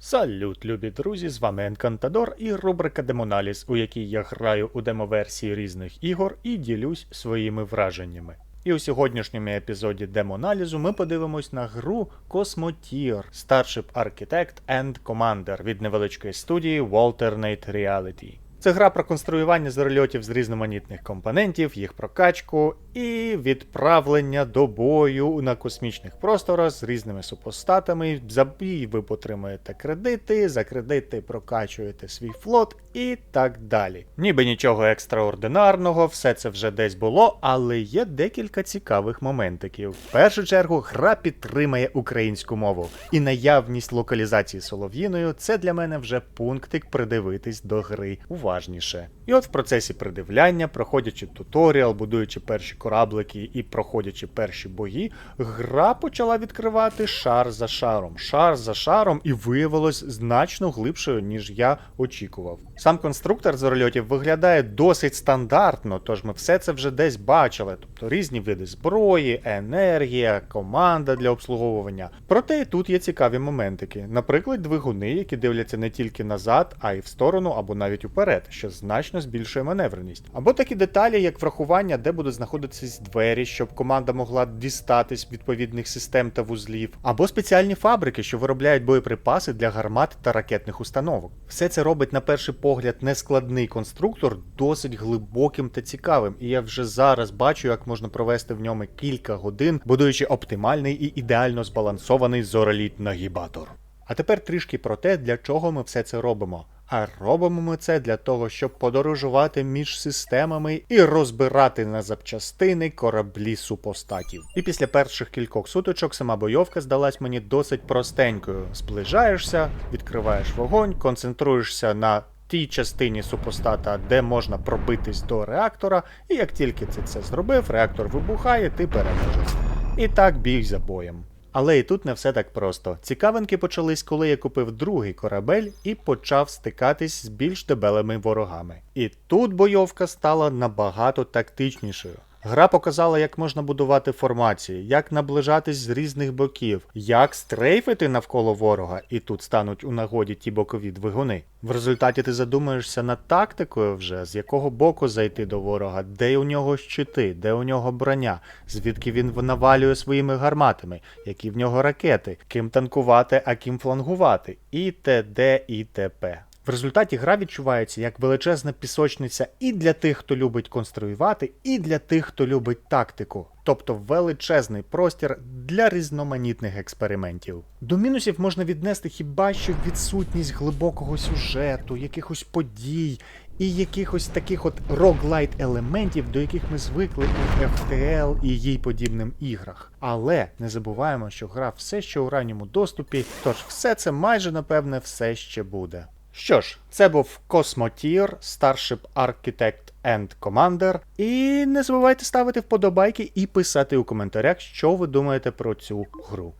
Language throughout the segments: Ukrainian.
Салют, любі друзі! З вами Енкантадор і рубрика Демоналіз, у якій я граю у демоверсії різних ігор і ділюсь своїми враженнями. І у сьогоднішньому епізоді демоналізу ми подивимось на гру Cosmotier Starship Architect and Commander від невеличкої студії Walternate Reality. Це гра про конструювання зрольотів з різноманітних компонентів, їх прокачку і відправлення до бою на космічних просторах з різними супостатами. За бій ви отримуєте кредити, за кредити прокачуєте свій флот і так далі. Ніби нічого екстраординарного, все це вже десь було, але є декілька цікавих моментиків. В першу чергу, гра підтримає українську мову, і наявність локалізації солов'їною це для мене вже пунктик придивитись до гри уважніше. І от в процесі придивляння, проходячи туторіал, будуючи перші кораблики і проходячи перші бої, гра почала відкривати шар за шаром, шар за шаром, і виявилось значно глибшою, ніж я очікував. Сам конструктор з рольотів виглядає досить стандартно, тож ми все це вже десь бачили, тобто різні види зброї, енергія, команда для обслуговування. Проте і тут є цікаві моментики, наприклад, двигуни, які дивляться не тільки назад, а й в сторону або навіть уперед, що значно збільшує маневреність. Або такі деталі, як врахування, де будуть знаходитись двері, щоб команда могла дістатись відповідних систем та вузлів, або спеціальні фабрики, що виробляють боєприпаси для гармат та ракетних установок. Все це робить на перший погляд нескладний конструктор досить глибоким та цікавим, і я вже зараз бачу, як можна провести в ньому кілька годин, будуючи оптимальний і ідеально збалансований зореліт нагібатор. А тепер трішки про те, для чого ми все це робимо. А робимо ми це для того, щоб подорожувати між системами і розбирати на запчастини кораблі супостатів. І після перших кількох сутичок сама бойовка здалась мені досить простенькою. Зближаєшся, відкриваєш вогонь, концентруєшся на тій частині супостата, де можна пробитись до реактора, і як тільки ти це зробив, реактор вибухає, ти переможеш. І так біг за боєм. Але і тут не все так просто. Цікавинки почались, коли я купив другий корабель і почав стикатись з більш дебелими ворогами. І тут бойовка стала набагато тактичнішою. Гра показала, як можна будувати формації, як наближатись з різних боків, як стрейфити навколо ворога, і тут стануть у нагоді ті бокові двигуни. В результаті ти задумаєшся над тактикою вже, з якого боку зайти до ворога, де у нього щити, де у нього броня, звідки він навалює своїми гарматами, які в нього ракети, ким танкувати, а ким флангувати, і т.д. і т.п. В результаті гра відчувається як величезна пісочниця і для тих, хто любить конструювати, і для тих, хто любить тактику. Тобто величезний простір для різноманітних експериментів. До мінусів можна віднести хіба що відсутність глибокого сюжету, якихось подій і якихось таких от роглайт елементів, до яких ми звикли у FTL і їй подібним іграх. Але не забуваємо, що гра все ще у ранньому доступі, тож все це майже напевне все ще буде. Що ж, це був Космотір, Starship Architect and Commander. І не забувайте ставити вподобайки і писати у коментарях, що ви думаєте про цю гру.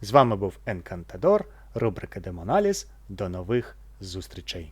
З вами був Енкантадор, рубрика Демоналіз. До нових зустрічей.